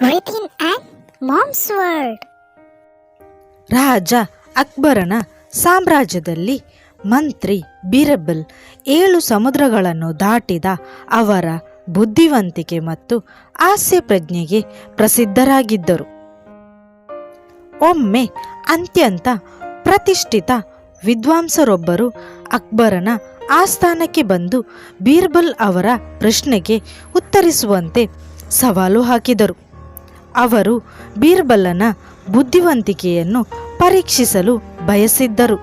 written at moms world ರಾಜ ಅಕ್ಬರನ ಸಾಮ್ರಾಜ್ಯದಲ್ಲಿ ಮಂತ್ರಿ ಬಿರಬಲ್ ಏಳು ಸಮುದ್ರಗಳನ್ನು ದಾಟಿದ ಅವರ ಬುದ್ಧಿವಂತಿಕೆ ಮತ್ತು ಹಾಸ್ಯ ಪ್ರಜ್ಞೆಗೆ ಪ್ರಸಿದ್ಧರಾಗಿದ್ದರು. ಒಮ್ಮೆ ಅತ್ಯಂತ ಪ್ರತಿಷ್ಠಿತ ವಿದ್ವಾಂಸರೊಬ್ಬರು ಅಕ್ಬರನ ಆಸ್ಥಾನಕ್ಕೆ ಬಂದು ಬೀರ್ಬಲ್ ಅವರ ಪ್ರಶ್ನೆಗೆ ಉತ್ತರಿಸುವಂತೆ ಸವಾಲು ಹಾಕಿದರು. ಅವರು ಬೀರ್ಬಲನ ಬುದ್ಧಿವಂತಿಕೆಯನ್ನು ಪರೀಕ್ಷಿಸಲು ಬಯಸಿದ್ದರು.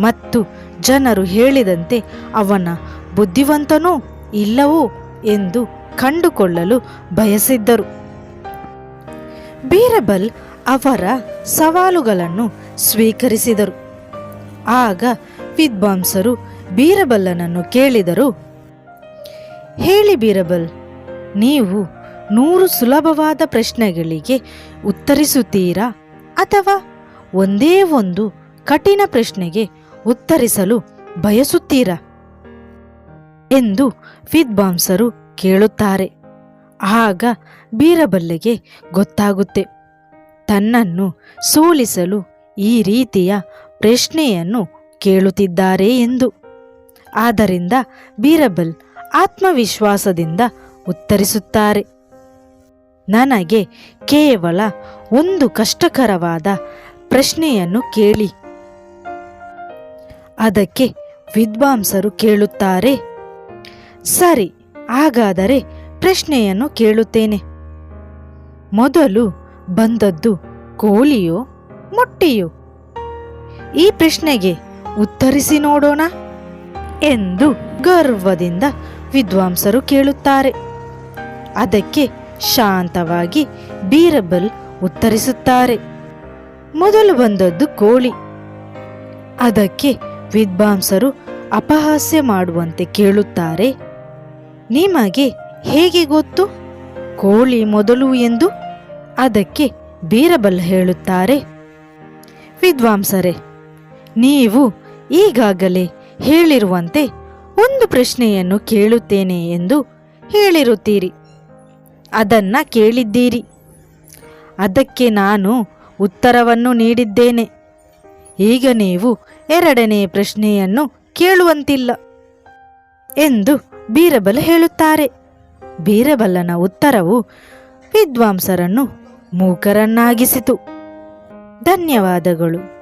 ಮತ್ತು ಜನರು ಹೇಳಿದಂತೆ ಅವನ ಬುದ್ಧಿವಂತನೋ ಇಲ್ಲವೋ ಎಂದು ಕಂಡುಕೊಳ್ಳಲು ಬಯಸಿದ್ದರು. ಬೀರಬಲ್ ಅವರ ಸವಾಲುಗಳನ್ನು ಸ್ವೀಕರಿಸಿದರು. ಆಗ ವಿದ್ವಾಂಸರು ಬೀರಬಲ್ಲನನ್ನು ಕೇಳಿದರು. ಹೇಳಿ ಬೀರಬಲ್, ನೀವು ನೂರು ಸುಲಭವಾದ ಪ್ರಶ್ನೆಗಳಿಗೆ ಉತ್ತರಿಸುತ್ತೀರಾ? ಅಥವಾ ಒಂದೇ ಒಂದು ಕಠಿಣ ಪ್ರಶ್ನೆಗೆ ಉತ್ತರಿಸಲು ಬಯಸುತ್ತೀರಾ? ಎಂದು ವಿದ್ವಾಂಸರು ಕೇಳುತ್ತಾರೆ. ಆಗ ಬೀರಬಲ್ಲೆಗೆ ಗೊತ್ತಾಗುತ್ತೆ. ತನ್ನನ್ನು ಸೋಲಿಸಲು ಈ ರೀತಿಯ ಪ್ರಶ್ನೆಯನ್ನು ಕೇಳುತ್ತಿದ್ದಾರೆ ಎಂದು. ಆದ್ದರಿಂದ ಬೀರಬಲ್ ಆತ್ಮವಿಶ್ವಾಸದಿಂದ ಉತ್ತರಿಸುತ್ತಾರೆ. ನನಗೆ ಕೇವಲ ಒಂದು ಕಷ್ಟಕರವಾದ ಪ್ರಶ್ನೆಯನ್ನು ಕೇಳಿ. ಅದಕ್ಕೆ ವಿದ್ವಾಂಸರು ಕೇಳುತ್ತಾರೆ, ಸರಿ, ಹಾಗಾದರೆ ಪ್ರಶ್ನೆಯನ್ನು ಕೇಳುತ್ತೇನೆ. ಮೊದಲು ಬಂದದ್ದು ಕೋಳಿಯೋ ಮೊಟ್ಟೆಯೋ? ಈ ಪ್ರಶ್ನೆಗೆ ಉತ್ತರಿಸಿ ನೋಡೋಣ ಎಂದು ಗರ್ವದಿಂದ ವಿದ್ವಾಂಸರು ಕೇಳುತ್ತಾರೆ. ಅದಕ್ಕೆ ಶಾಂತವಾಗಿ ಬೀರಬಲ್ ಉತ್ತರಿಸುತ್ತಾರೆ. ಮೊದಲು ಬಂದದ್ದು ಕೋಳಿ. ಅದಕ್ಕೆ ವಿದ್ವಾಂಸರು ಅಪಹಾಸ್ಯ ಮಾಡುವಂತೆ ಕೇಳುತ್ತಾರೆ. ನಿಮಗೆ ಹೇಗೆ ಗೊತ್ತು? ಕೋಳಿ ಮೊದಲು ಎಂದು? ಅದಕ್ಕೆ ಬೀರಬಲ್ ಹೇಳುತ್ತಾರೆ. ವಿದ್ವಾಂಸರೇ, ನೀವು ಈಗಾಗಲೇ ಹೇಳಿರುವಂತೆ ಒಂದು ಪ್ರಶ್ನೆಯನ್ನು ಕೇಳುತ್ತೇನೆ ಎಂದು ಹೇಳಿರುತ್ತೀರಿ. ಅದನ್ನ ಕೇಳಿದ್ದೀರಿ. ಅದಕ್ಕೆ ನಾನು ಉತ್ತರವನ್ನು ನೀಡಿದ್ದೇನೆ. ಈಗ ನೀವು ಎರಡನೇ ಪ್ರಶ್ನೆಯನ್ನು ಕೇಳುವಂತಿಲ್ಲ ಎಂದು ಬೀರಬಲ ಹೇಳುತ್ತಾರೆ. ಬೀರಬಲ್ಲನ ಉತ್ತರವು ವಿದ್ವಾಂಸರನ್ನು ಮೂಕರನ್ನಾಗಿಸಿತು. ಧನ್ಯವಾದಗಳು.